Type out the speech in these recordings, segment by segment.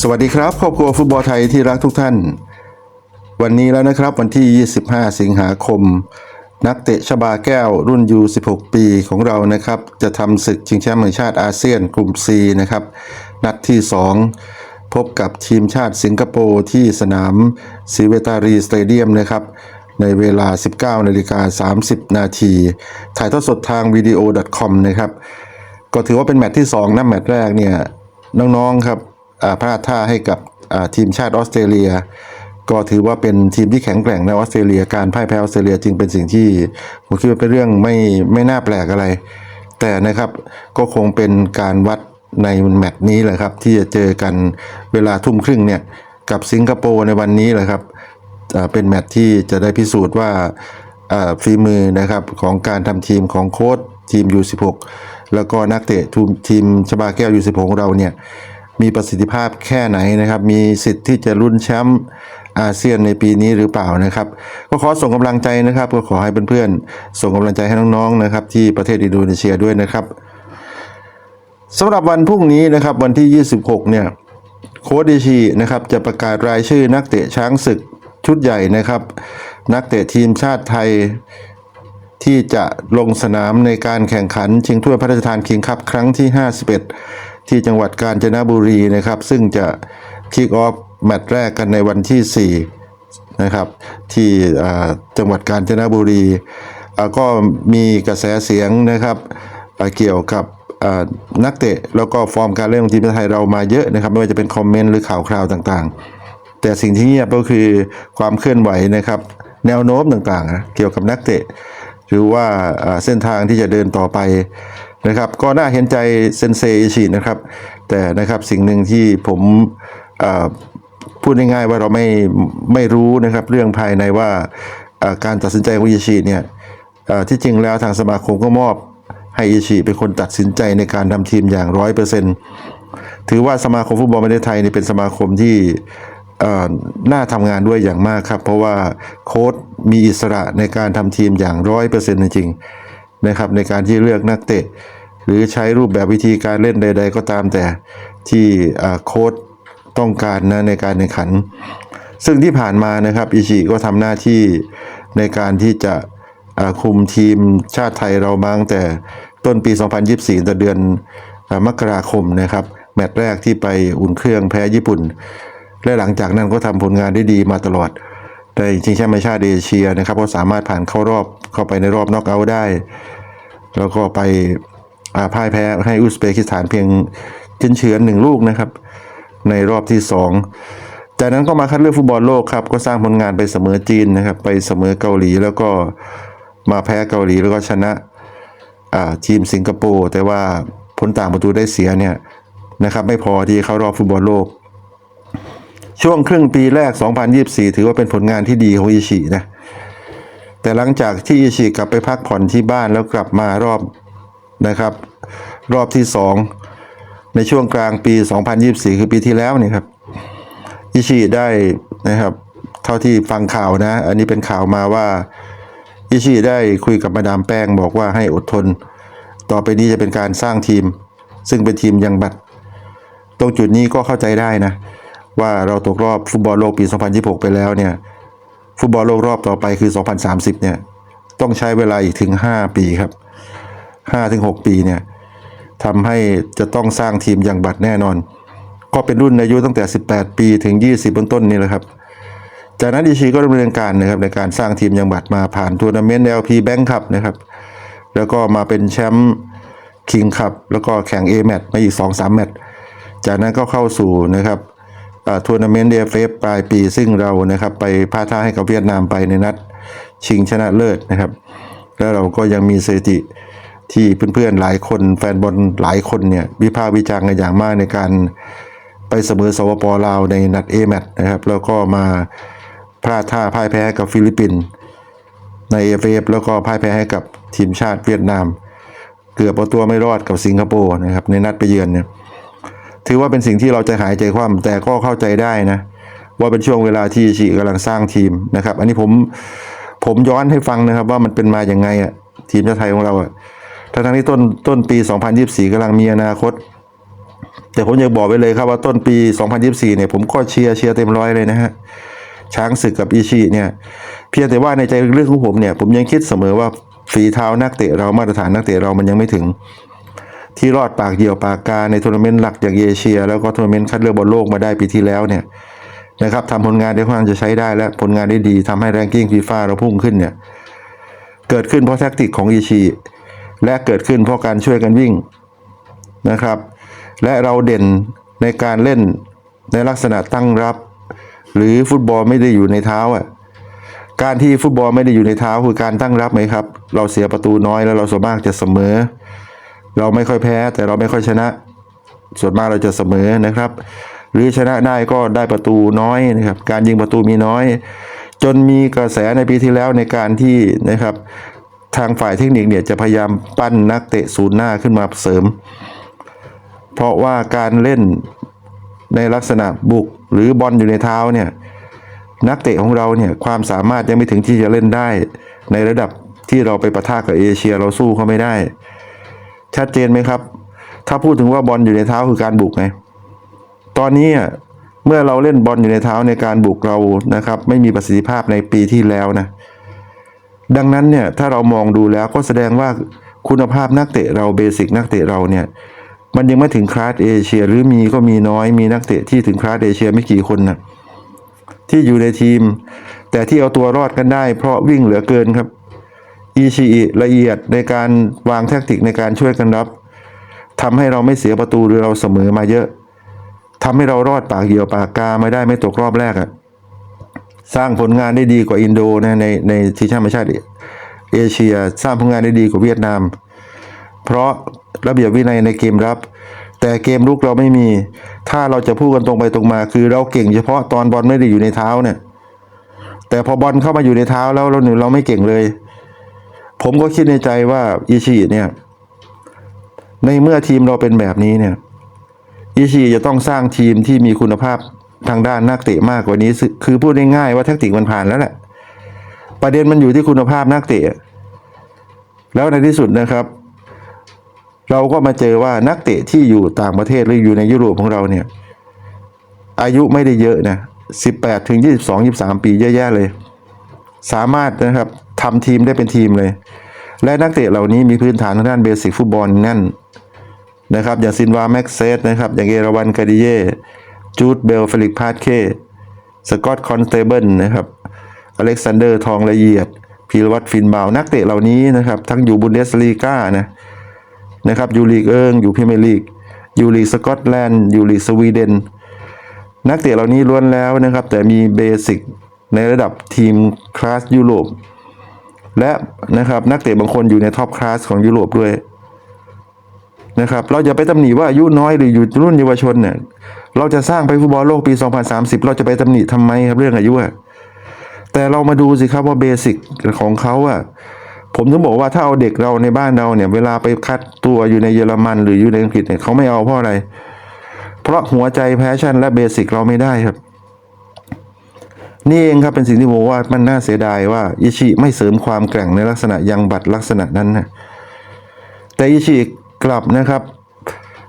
สวัสดีครับครอบครัวฟุตบอลไทยที่รักทุกท่าน วันนี้แล้วนะครับวันที่ 25 สิงหาคม นักเตะชบาแก้วรุ่น U16 ปีของเรานะครับ จะทำศึกชิงแชมป์แห่งชาติอาเซียนกลุ่ม C นะครับ นัดที่ 2 พบกับทีมชาติสิงคโปร์ที่สนามซิเวตารีสเตเดียมนะครับในเวลา 19นาฬิกา30 นาที ถ่ายทอดสดทาง video.com นะครับ ก็ถือว่าเป็นแมตช์ที่ 2นะแมตช์แรกเนี่ย น้อง ๆ ครับ พลาดท่าให้กับทีมชาติออสเตรเลีย ก็ถือว่าเป็นทีมที่แข็งแกร่งในออสเตรเลีย การพ่ายแพ้ออสเตรเลียจึงเป็นสิ่งที่ผมคิดว่าเป็นเรื่องไม่ไม่น่าแปลกอะไร แต่นะครับก็คงเป็นการวัดในแมตช์นี้แหละครับที่จะเจอกันเวลาทุ่มครึ่งเนี่ยกับสิงคโปร์ในวันนี้แหละครับเป็นแมตช์ที่จะได้พิสูจน์ว่าฝีมือนะครับของการทำทีมของโค้ชทีม U16 แล้วก็นักเตะทีมทีมชบาแก้ว U16 ของเราเนี่ย มีประสิทธิภาพแค่ไหนนะครับ มีสิทธิ์ที่จะลุ้นแชมป์อาเซียนในปีนี้หรือเปล่านะครับ ก็ขอส่งกำลังใจนะครับ ก็ขอให้เพื่อนๆ ส่งกำลังใจให้น้องๆนะครับ ที่ประเทศอินโดนีเซียด้วยนะครับสำหรับวันพรุ่งนี้นะครับวันที่ 26 เนี่ยโค้ชดิชีนะครับจะประกาศรายชื่อนักเตะช้างศึกชุดใหญ่นะครับ นักเตะทีมชาติไทยที่จะลงสนามในการแข่งขันชิงถ้วยพระราชทานคิงคัพครั้งที่ 51 ที่จังหวัดกาญจนบุรีนะครับ ซึ่งจะคิกออฟแมตช์แรกกันในวันที่ 4 นะครับ ที่จังหวัดกาญจนบุรี ก็มีกระแสเสียงนะครับเกี่ยวกับนักเตะแล้วก็ฟอร์มการเล่นของทีมชาติไทยเรามาเยอะนะครับ ไม่ว่าจะเป็นคอมเมนต์หรือข่าวคราวต่างๆ แต่สิ่งที่เงียบก็คือความเคลื่อนไหวนะครับ แนวโน้มต่างๆ เกี่ยวกับนักเตะ หรือว่าเส้นทางที่จะเดินต่อไป นะครับ ก็น่าเห็นใจเซนเซอิชินะครับ แต่นะครับสิ่งหนึ่งที่ผมพูดง่ายๆว่าเราไม่ไม่รู้นะครับเรื่องภายในว่าการตัดสินใจของอิชิเนี่ยที่จริงแล้วทางสมาคมก็มอบให้อิชิเป็นคนตัดสินใจในการทำทีมอย่างร้อยเปอร์เซ็นต์ถือว่าสมาคมฟุตบอลประเทศไทยนี่เป็นสมาคมที่น่าทำงานด้วยอย่างมากครับ เพราะว่าโค้ชมีอิสระในการทำทีมอย่างร้อยเปอร์เซ็นต์จริงๆ นะครับในการที่เลือกนักเตะ หรือใช้รูปแบบวิธีการเล่นใด ๆ ก็ตามแต่ที่โค้ชต้องการนะในการแข่งขัน ซึ่งที่ผ่านมานะครับอิชิก็ทำหน้าที่ในการที่จะคุมทีมชาติไทยเรามาตั้งแต่ต้นปี 2024แต่เดือนอมกราคมนะครับแมตช์แรกที่ไปอุ่นเครื่องแพ้ญี่ปุ่น และหลังจากนั้นก็ทำผลงานได้ดีมาตลอด ในชิงแชมป์เอเชียเอเชียนะครับก็สามารถผ่านเข้ารอบเข้าไปในรอบน็อกเอาท์ได้ แล้วก็ไปอาพ่ายแพ้ให้อุซเบกิสถานเพียงเฉือนหนึ่งลูกนะครับ ในรอบที่สองจากนั้นก็มาคัดเลือกฟุตบอลโลกครับก็สร้างผลงานไปเสมอจีนนะครับ ไปเสมอเกาหลีแล้วก็มาแพ้เกาหลีแล้วก็ชนะอ่าทีมสิงคโปร์แต่ว่าผลต่างประตูได้เสียเนี่ยนะครับไม่พอที่เข้ารอบฟุตบอลโลก ช่วงครึ่งปีแรก 2024 ถือว่าเป็นผลงานที่ดีของอิชินะ แต่หลังจากที่อิชิกลับไปพักผ่อนที่บ้านแล้วกลับมารอบนะครับ รอบที่ 2 ในช่วงกลางปี 2024 คือปีที่แล้วนี่ครับอิชิได้นะครับเท่าที่ฟังข่าวนะ อันนี้เป็นข่าวมาว่าอิชิได้คุยกับมาดามแป้งบอกว่าให้อดทน ต่อไปนี้จะเป็นการสร้างทีม ซึ่งเป็นทีมยังบัตร ตรงจุดนี้ก็เข้าใจได้นะ ว่าเราตกรอบฟุตบอลโลกปี 2026 ไปแล้วเนี่ย ฟุตบอลโลกรอบต่อไปคือ 2030 เนี่ย ต้องใช้เวลาอีกถึง 5 ปีครับ 5-6 ปีเนี่ยทำให้จะต้องสร้างทีมอย่างบัตรแน่นอน ก็เป็นรุ่นอายุตั้งแต่ 18 ปีถึง 20บนต้นนี่แหละครับ จากนั้นอิชิก็ดำเนินการนะครับในการสร้างทีมอยังบัตรมาผ่านทัวร์นาเมนต์ LP Bank Cup นะครับ แล้วก็มาเป็นแชมป์คิงคัพแล้วก็แข่ง A แมตช์มาอีก 2-3 แมตช์จากนั้นก็เข้าสู่นะครับ ทัวร์นาเมนต์เอฟเอฟปลายปีซึ่งเรานะครับไปพาท่าให้กับเวียดนามไปในนัดชิงชนะเลิศนะครับ แล้วเราก็ยังมีสถิติที่เพื่อนๆหลายคนแฟนบอลหลายคนเนี่ยวิพากษ์วิจารณ์กันอย่างมากในการไปเสมอสวปลาวในนัดเอแมตนะครับ แล้วก็มาพลาดท่าพ่ายแพ้กับฟิลิปปินส์ในเอฟเอฟแล้วก็พ่ายแพ้ให้กับทีมชาติเวียดนาม เกือบเอาตัวไม่รอดกับสิงคโปร์นะครับในนัดไปเยือนเนี่ย ถือว่าเป็นสิ่งที่เราใจหายใจคว่ำแต่ก็เข้าใจได้นะ ว่าเป็นช่วงเวลาที่อิชิกำลังสร้างทีมนะครับ อันนี้ผมผมย้อนให้ฟังนะครับ ว่ามันเป็นมาอย่างไงอะทีมชาติไทยของเราอะ่ะทั้งที่ต้นต้นปี 2024กำลังมีอนาคต แต่ผมอยากบอกไว้เลยครับว่าต้นปี 2024 เนี่ยผมก็เชียร์เชียร์เต็มร้อยเลยนะฮะช้างศึกกับอิชิเนี่ย เพียงแต่ว่าในใจเรื่องของผมเนี่ย ผมยังคิดเสมอว่าฝีเท้านักเตะเรามาตรฐานนักเตะเรามันยังไม่ถึง ที่รอดปากเหี่ยวปากกาในทัวร์นาเมนต์หลักอย่างเอเชีย แล้วก็ทัวร์นาเมนต์คัดเลือกบอลโลกมาได้ปีที่แล้วเนี่ยนะครับทำผลงานได้ค่อนข้างจะใช้ได้และผลงานได้ดีทำให้แรงกิ้งฟีฟ่าเราพุ่งขึ้นเนี่ยเกิดขึ้นเพราะแท็กติกของอิชิและเกิดขึ้นเพราะการช่วยกันวิ่งนะครับ และเราเด่นในการเล่นในลักษณะตั้งรับ หรือฟุตบอลไม่ได้อยู่ในเท้าอะการที่ฟุตบอลไม่ได้อยู่ในเท้าคือการตั้งรับไหมครับ เราเสียประตูน้อยแล้วเราส่วนมากจะเสมอ เราไม่ค่อยแพ้แต่เราไม่ค่อยชนะ ส่วนมากเราจะเสมอนะครับ หรือชนะได้ก็ได้ประตูน้อยนะครับ การยิงประตูมีน้อย จนมีกระแสในปีที่แล้วในการที่นะครับ ทางฝ่ายเทคนิคเนี่ยจะพยายามปั้นนักเตะศูนย์หน้าขึ้นมาเสริม เพราะว่าการเล่นในลักษณะบุกหรือบอลอยู่ในเท้าเนี่ยนักเตะของเราเนี่ยความสามารถยังไม่ถึงที่จะเล่นได้ ในระดับที่เราไปประทะกับเอเชียเราสู้เขาไม่ได้ ชัดเจนไหมครับ ถ้าพูดถึงว่าบอลอยู่ในเท้าคือการบุกไงตอนนี้อะเมื่อเราเล่นบอลอยู่ในเท้าในการบุกเรานะครับ ไม่มีประสิทธิภาพในปีที่แล้วนะ ดังนั้นเนี่ยถ้าเรามองดูแล้วก็แสดงว่าคุณภาพนักเตะเราเบสิกนักเตะเราเนี่ยมันยังไม่ถึงคลาสเอเชีย หรือมีก็มีน้อยมีนักเตะที่ถึงคลาสเอเชียไม่กี่คนนะที่อยู่ในทีม แต่ที่เอาตัวรอดกันได้ เพราะวิ่งเหลือเกินครับ อีชีละเอียดในการวางแทคติกในการช่วยกันรับทำให้เราไม่เสียประตูหรือเราเสมอมาเยอะทำให้เรารอดปากเหี่ยวปากกาไม่ได้ไม่ตกรอบแรกอะสร้างผลงานได้ดีกว่าอินโดนะในในทีมชาติประชาติเอเชียสร้างผลงานได้ดีกว่าเวียดนาม เพราะระเบียบวินัยในเกมรับ แต่เกมลุกเราไม่มี ถ้าเราจะพูดกันตรงไปตรงมา คือเราเก่งเฉพาะตอนบอลไม่ได้อยู่ในเท้าเนี่ยแต่พอบอลเข้ามาอยู่ในเท้าแล้วเราหนึ่งเราไม่เก่งเลย ผมก็คิดในใจว่าอิชิเนี่ย ในเมื่อทีมเราเป็นแบบนี้เนี่ยอิชิจะต้องสร้างทีมที่มีคุณภาพทางด้านนักเตะมากกว่านี้ซึ่งคือพูดง่ายๆว่าแทคติกมันผ่านแล้วแหละประเด็นมันอยู่ที่คุณภาพนักเตะ แล้วในที่สุดนะครับ เราก็มาเจอว่านักเตะที่อยู่ต่างประเทศหรืออยู่ในยุโรปของเราเนี่ย อายุไม่ได้เยอะนะ18ถึง22 23ปีเยอะแยะเลย สามารถนะครับ ทำทีมได้เป็นทีมเลย และนักเตะเหล่านี้มีพื้นฐานทางด้านเบสิกฟุตบอลแน่นนะครับ อย่างซินวาแม็กเซสนะครับ อย่างเอราวันกาดิเย่จูดเบลเฟลิกพาร์เคสกอตคอนสเตเบิลนะครับอเล็กซานเดอร์ทองละเอียดพีรวัตรฟินบาวนักเตะเหล่านี้นะครับ ทั้งอยู่บุนเดสลีกานะนะครับอยู่ลีกเอิงอยู่พรีเมียร์ลีกอยู่ลีกสกอตแลนด์อยู่ลีกสวีเดนนักเตะเหล่านี้ล้วนแล้วนะครับ แต่มีเบสิกในระดับทีมคลาสยุโรป และนะครับนักเตะบางคนอยู่ในท็อปคลาสของยุโรปด้วยนะครับเราอย่าไปตำหนิว่าอายุน้อยหรืออยู่รุ่นเยาวชนเนี่ยเราจะสร้างไปฟุตบอลโลกปี 2030 เราจะไปตำหนิทำไมครับเรื่องอายุแต่เรามาดูสิครับว่าเบสิกของเขาอะผมถึงบอกว่าถ้าเอาเด็กเราในบ้านเราเนี่ย เวลาไปคัดตัวอยู่ในเยอรมัน หรืออยู่ในอังกฤษเนี่ยเขาไม่เอาเพราะอะไร เพราะหัวใจแพชชั่นและเบสิกเราไม่ได้ครับ นี่เองครับเป็นสิ่งที่ผมว่ามันน่าเสียดายว่าอิชิไม่เสริมความแกร่งในลักษณะยังบัตรลักษณะนั้นนะแต่อิชิกลับนะครับ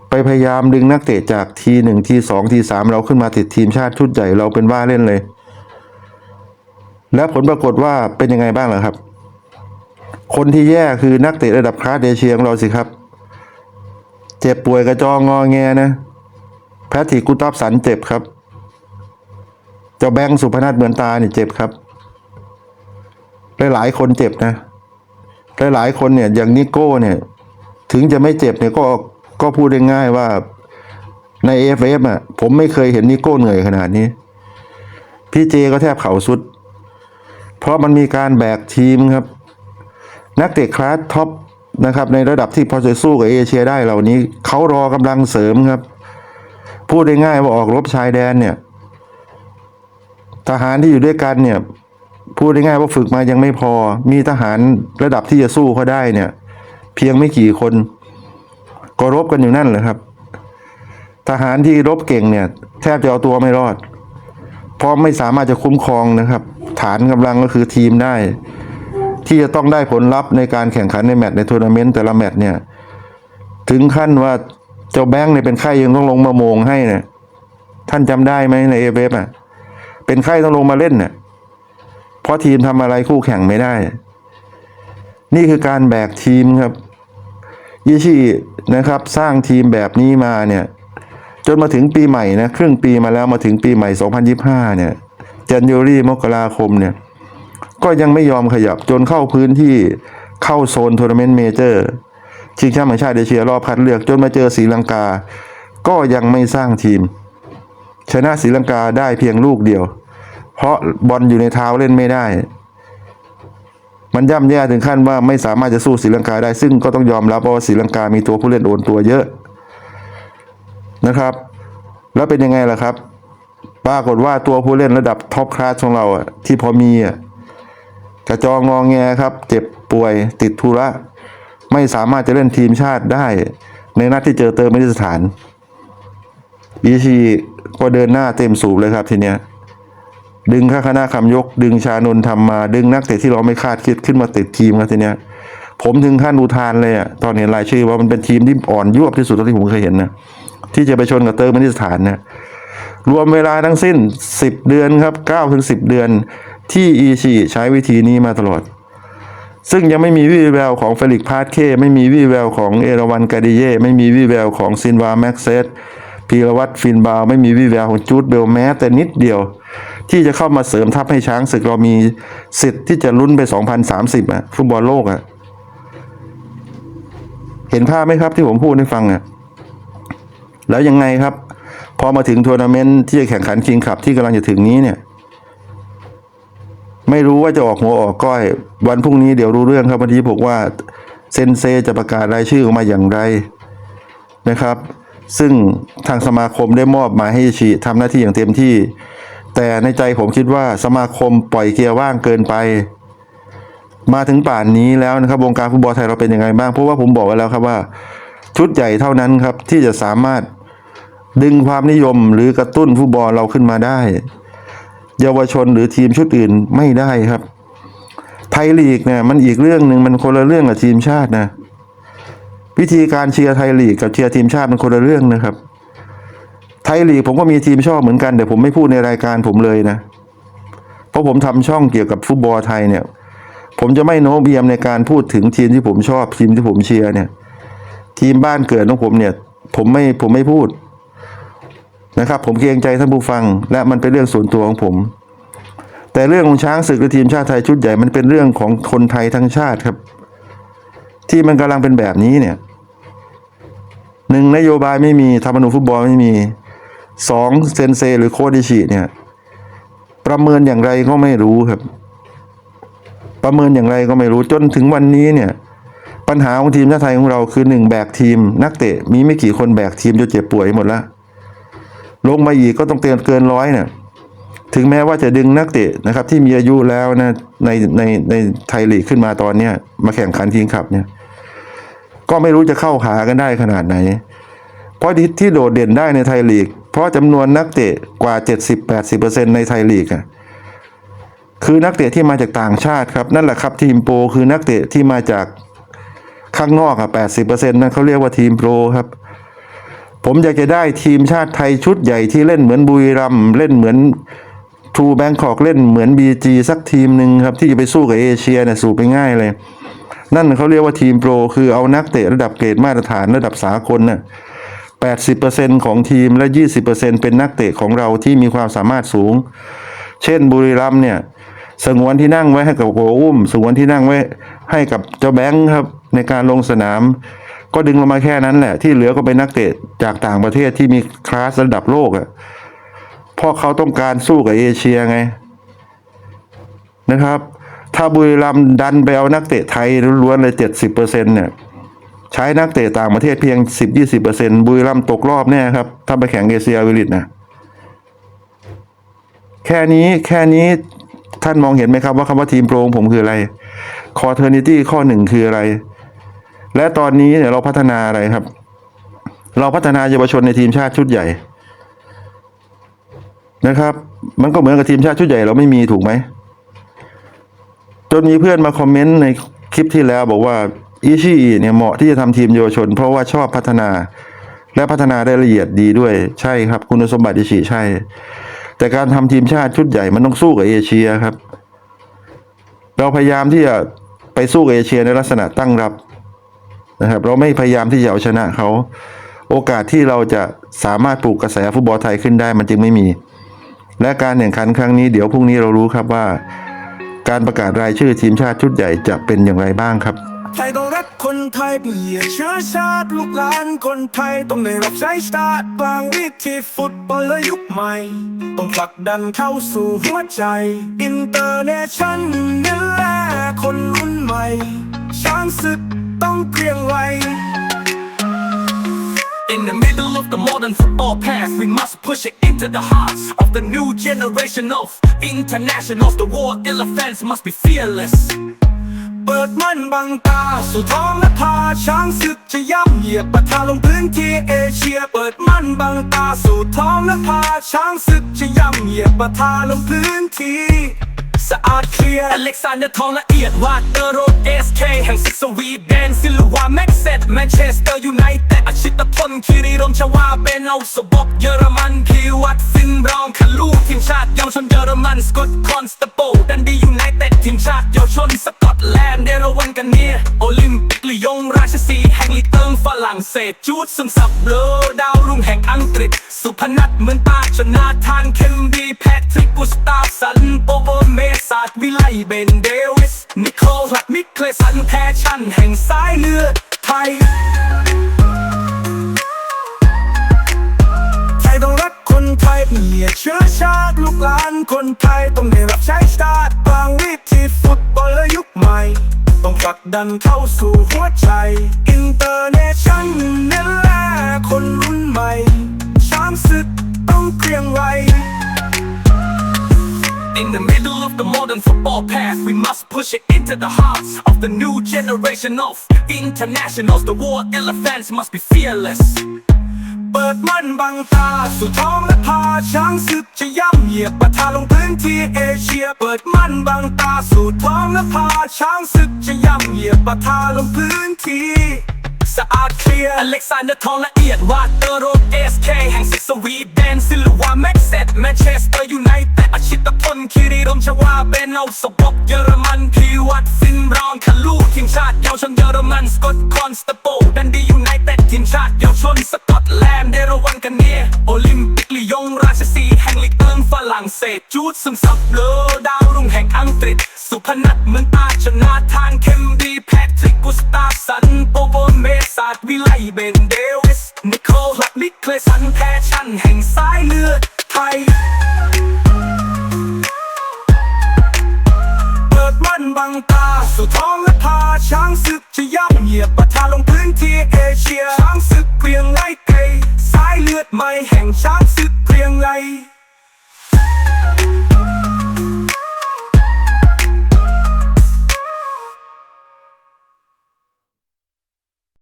ไปพยายามดึงนักเตะจากทีหนึ่งทีสองทีสามเราขึ้นมาติดทีมชาติชุดใหญ่เราเป็นว่าเล่นเลย และผลปรากฏว่าเป็นยังไงบ้างล่ะครับ คนที่แย่คือนักเตะระดับคลาสเอเชียของเราสิครับ เจ็บป่วยกระจองงอแงนะแพทริกกุตับสันเจ็บครับ จ้าแบงค์สุพนัทเหมือนตาเนี่ยเจ็บครับ หลายๆคนเจ็บนะหลายๆคนเนี่ย อย่างนิโก้เนี่ย ถึงจะไม่เจ็บเนี่ยก็ก็พูดได้ง่ายว่าในเอฟเอฟอะ ผมไม่เคยเห็นนิโก้เหนื่อยขนาดนี้ พี่เจก็แทบเข่าสุด เพราะมันมีการแบกทีมครับ นักเตะคลาสท็อปนะครับ ในระดับที่พอจะสู้กับเอเชียได้เหล่านี้เขารอกำลังเสริมครับ พูดได้ง่ายว่าออกรบชายแดนเนี่ย ทหารที่อยู่ด้วยกันเนี่ยพูดง่ายๆว่าฝึกมายังไม่พอ มีทหารระดับที่จะสู้เขาได้เนี่ย เพียงไม่กี่คนก็รบกันอยู่นั่นแหละครับ ทหารที่รบเก่งเนี่ย แทบจะเอาตัวไม่รอด เพราะไม่สามารถจะคุ้มครองนะครับ ฐานกำลังก็คือทีมได้ ที่จะต้องได้ผลลัพธ์ในการแข่งขันในแมตช์ในทัวร์นาเมนต์แต่ละแมตช์เนี่ย ถึงขั้นว่าเจ้าแบงค์เนี่ยเป็นไข้ยังต้องลงมาโมงให้เนี่ยท่านจำได้ไหมในเอฟเอฟอะ เป็นไข้ต้องลงมาเล่นเนี่ยเพราะทีมทำอะไรคู่แข่งไม่ได้ นี่คือการแบกทีมครับยิชินะครับ สร้างทีมแบบนี้มาเนี่ย จนมาถึงปีใหม่นะครึ่งปีมาแล้วมาถึงปีใหม่ 2025 เนี่ยจันยูรีมกราคมเนี่ย ก็ยังไม่ยอมขยับจนเข้าพื้นที่เข้าโซนทัวร์นาเมนต์เมเจอร์ชิงแชมป์แห่งชาติเอเชียรอบคัดเลือกจนมาเจอศรีลังกา ก็ยังไม่สร้างทีม ชนะศรีลังกาได้เพียงลูกเดียว เพราะบอลอยู่ในเท้าเล่นไม่ได้ มันย่ำแย่ถึงขั้นว่าไม่สามารถจะสู้ศรีลังกาได้ ซึ่งก็ต้องยอมรับว่าศรีลังกามีตัวผู้เล่นโอนตัวเยอะนะครับ แล้วเป็นยังไงล่ะครับปรากฏว่าตัวผู้เล่นระดับท็อปคลาสของเราอะที่พอมีอะกระจองงองแงครับ เจ็บป่วยติดธุระ ไม่สามารถจะเล่นทีมชาติได้ ในนัดที่เจอเตอร์เมนิสถานอีชี ก็เดินหน้าเต็มสูบเลยครับทีเนี้ยดึงข้าคณะคำยก ดึงชานนทำมา ดึงนักเตะที่เราไม่คาดคิดขึ้นมาติดทีมครับทีเนี้ย ผมถึงขั้นอุทานเลยอะตอนเห็นรายชื่อว่ามันเป็นทีมที่อ่อนยวบที่สุดที่ผมเคยเห็นนะที่จะไปชนกับเตอร์เมนิสถานนะรวมเวลาทั้งสิ้น 10 เดือนครับ9ถึง10 เดือนที่อีชีใช้วิธีนี้มาตลอด ซึ่งยังไม่มีวี่แววของเฟลิกพาร์เค ไม่มีวี่แววของเอราวันกาดิเย่ไม่มีวี่แววของซินวาแม็กเซส พีรวัตรฟินบาวไม่มีวี่แววของจูดเบลแม้แต่นิดเดียว ที่จะเข้ามาเสริมทัพให้ช้างศึกเรามีสิทธิ์ที่จะลุ้นไป 2030อะฟุตบอลโลกอะเห็นภาพไหมครับที่ผมพูดให้ฟังอะแล้วยังไงครับ พอมาถึงทัวร์นาเมนต์ที่จะแข่งขันคิงคัพที่กำลังจะถึงนี้เนี่ย ไม่รู้ว่าจะออกหัวออกก้อย วันพรุ่งนี้เดี๋ยวรู้เรื่องครับวันที่บอกว่าเซนเซจะประกาศรายชื่อออกมาอย่างไรนะครับ ซึ่งทางสมาคมได้มอบมาให้ชีทำหน้าที่อย่างเต็มที่ แต่ในใจผมคิดว่าสมาคมปล่อยเกียร์ว่างเกินไป มาถึงป่านนี้แล้วนะครับวงการฟุตบอลไทยเราเป็นยังไงบ้างเพราะว่าผมบอกไว้แล้วครับว่า ชุดใหญ่เท่านั้นครับที่จะสามารถดึงความนิยมหรือกระตุ้นฟุตบอลเราขึ้นมาได้ เยาวชนหรือทีมชุดอื่นไม่ได้ครับ ไทยลีกเนี่ยมันอีกเรื่องหนึ่งมันคนละเรื่องกับทีมชาตินะ วิธีการเชียร์ไทยลีกกับเชียร์ทีมชาติมันคนละเรื่องนะครับ ไทยลีกผมก็มีทีมชอบเหมือนกันแต่ผมไม่พูดในรายการผมเลยนะ เพราะผมทำช่องเกี่ยวกับฟุตบอลไทยเนี่ย ผมจะไม่โน้มเอียมในการพูดถึงทีมที่ผมชอบทีมที่ผมเชียร์เนี่ย ทีมบ้านเกิดของผมเนี่ย ผมไม่ผมไม่พูดนะครับ ผมเกรงใจท่านผู้ฟัง และมันเป็นเรื่องส่วนตัวของผม แต่เรื่องของช้างศึกและทีมชาติไทยชุดใหญ่มันเป็นเรื่องของคนไทยทั้งชาติครับ ที่มันกำลังเป็นแบบนี้เนี่ย หนึ่งนโยบายไม่มีธรรมนูญฟุตบอลไม่มีสองเซนเซ หรือโคดิชิเนี่ย ประเมินอย่างไรก็ไม่รู้ครับ ประเมินอย่างไรก็ไม่รู้จนถึงวันนี้เนี่ย ปัญหาของทีมชาติไทยของเราคือหนึ่งแบกทีม นักเตะมีไม่กี่คนแบกทีมจนเจ็บป่วยหมดล้วลงมาอีกก็ต้องเตือนเกินร้อยเนี่ยถึงแม้ว่าจะดึงนักเตะนะครับ ที่มีอายุแล้วนะในในในไทยลีกขึ้นมาตอนเนี้ยมาแข่งขันทีมขับเนี่ย ก็ไม่รู้จะเข้าหากันได้ขนาดไหน เพราะที่ที่โดดเด่นได้ในไทยลีก เพราะจำนวนนักเตะกว่า 70-80%ในไทยลีกอะคือนักเตะที่มาจากต่างชาติครับ นั่นแหละครับทีมโปรคือนักเตะที่มาจากข้างนอกอะ80%นั้นเขาเรียกว่าทีมโปรครับ ผมอยากจะได้ทีมชาติไทยชุดใหญ่ที่เล่นเหมือนบุรีรัมเล่นเหมือนทูแบงคอกเล่นเหมือนบีจีสักทีมหนึ่งครับ ที่จะไปสู้กับเอเชียเนี่ยสู้ไปง่ายเลย นั่นเขาเรียกว่าทีมโปร คือเอานักเตะระดับเกรดมาตรฐานระดับสากลน่ะ80%ของทีมและ 20%เป็นนักเตะของเราที่มีความสามารถสูง เช่นบุรีรัมเนี่ย สงวนที่นั่งไว้ให้กับโกอุ้ม สงวนที่นั่งไว้ให้กับเจ้าแบงค์ครับในการลงสนาม ก็ดึงลงมาแค่นั้นแหละ ที่เหลือก็เป็นนักเตะจากต่างประเทศที่มีคลาสระดับโลกอะ่ะเพราะเขาต้องการสู้กับเอเชียไงนะครับ ถ้าบุรีรัมย์ดันไปเอานักเตะไทยล้วนเลยเจ็ดสิบเปอร์เซ็นเนี่ยใช้นักเตะต่างประเทศเพียงสิบยี่สิบเปอร์เซ็นบุรีรัมย์ตกรอบแน่ครับ ถ้าไปแข่งเอเชียวิลิตนะแค่นี้แค่นี้ท่านมองเห็นไหมครับว่าคำว่าทีมโปรงผมคืออะไรคอเทอร์นิตี้ข้อหนึ่งคืออะไร และตอนนี้เนี่ยเราพัฒนาอะไรครับ เราพัฒนาเยาวชนในทีมชาติชุดใหญ่นะครับ มันก็เหมือนกับทีมชาติชุดใหญ่เราไม่มีถูกไหม จนมีเพื่อนมาคอมเมนต์ในคลิปที่แล้วบอกว่าอีชี่เนี่ยเหมาะที่จะทำทีมเยาวชน เพราะว่าชอบพัฒนา และพัฒนาได้ละเอียดดีด้วยใช่ครับ คุณสมบัติอิชิใช่ แต่การทำทีมชาติชุดใหญ่มันต้องสู้กับเอเชียครับ เราพยายามที่จะไปสู้กับเอเชียในลักษณะตั้งรับนะครับ เราไม่พยายามที่จะเอาชนะเขาโอกาสที่เราจะสามารถปลูกกระแสฟุตบอลไทยขึ้นได้มันจึงไม่มี และการแข่งขันครั้งนี้เดี๋ยวพรุ่งนี้เรารู้ครับว่า การประกาศรายชื่อทีมชาติชุดใหญ่จะเป็นอย่างไรบ้างครับไทยต้องรักคนไทยเปลี่ยนเชื้อชาติลูกหลานคนไทยต้องได้รับใช้ชาติบางวิธีฟุตบอลและยุคใหม่ ต้องผลักดันเข้าสู่หัวใจอินเตอร์เนชั่นนี่แหละคนรุ่นใหม่ ช้างศึกต้องเกรียงไกร In the middle of the modern football past, we must push it into the hearts of the new generation of internationals. The war elephants must be fearless. เปิดมันบังตา สู่ท้องและพาช้างศึกจะย่ำเหยียบปะทะลงพื้นที่เอเชีย เปิดมันบังตา สู่ท้องและพาช้างศึกจะย่ำเหยียบปะทะลงพื้นที่ สะอาดเคลียร์อเล็กซานเดอร์ทองละเอียดวาดเตอร์โรดเอสเคแห่งซิกสวีเดนซิลวาแม็กเซตแมนเชสเตอร์ยูไนเต็ดอาชิตพลคิริรมชวาเบนเอาสบกเยอรมันพีวัตซินบรองคาลูทีมชาติเยาวชนเยอรมันสกอตคอนสตาโปดันดียูไนเต็ดทีมชาติเยาวชนสกอตแลนด์เดรวันกันเนียโอลิมปิก ลียงราชสีแห่งลีเติงฝรั่งเศสจูดซึมซับเบลอดาวรุ่งแห่งอังกฤษ สุพนัทเหมือนตาชนาธานเคมบีแพทริกกุสตาฟสันโปโบเมสาดวิไลเบนเดวิส นิโคลัดมิเคลสันแพชั่นแห่งสายเลือดไทยไทยต้องรักคนไทยเปลี่ยเชื้อชาติลูกหลานคนไทยต้องได้รับใช้ชาติ ผลักดันเข้าสู่หัวใจ อินเตอร์เนชั่นนี่แหละคนรุ่นใหม่ ช้างศึกต้องเกรียงไกร In the middle of the modern football past, we must push it into the hearts of the new generation of internationals. The war elephants must be fearless. เปิดมันบังตา สู่ท้องและพาช้างศึกจะย่ำเหยียบปะทะลงพื้น ที่เอเชียเปิดมันบังตาสู่ท้องและพาช้างศึกจะย่ำเหยียบปะทะลงพื้นที่ สะอาดเคลียร์อเล็กซานเดอร์ทองละเอียดวาดเตอร์โรดเอสเคแห่งซิสวีเดนซิลวาแม็กเซตแมนเชสเตอร์ยูไนเต็ดอาชิตพลคิริรมชวาเบนเอาสบกเยอรมันพีวัตฟินรองคาลูทีมชาติเยาวชนเยอรมันสกอตคอนสตโปดันดียูไนเต็ดทีมชาติเยาวชนสกอตแลนด์เดรวันกันเนียโอลิมปิกลียงราชสีแห่งลีก รั่งเศสจูดซึมซับเลอดาวรุ่งแห่งอังกฤษ สุพนัทเหมือนตาชนาธานเคมบีแพทริกกุสตาฟสันโปโบเมสาดวิไลเบนเดวิส นิโคลัดมิกเคลสันแพชชั่นแห่งสายเลือดไทย เปิดมันบังตาสู่ท้องและพาช้างศึกจะย่ำเหยียบปะทะลงพื้นที่เอเชียช้างศึกเกรียงไกรสายเลือดใหม่แห่งช้างศึกเกรียงไกร Thank you.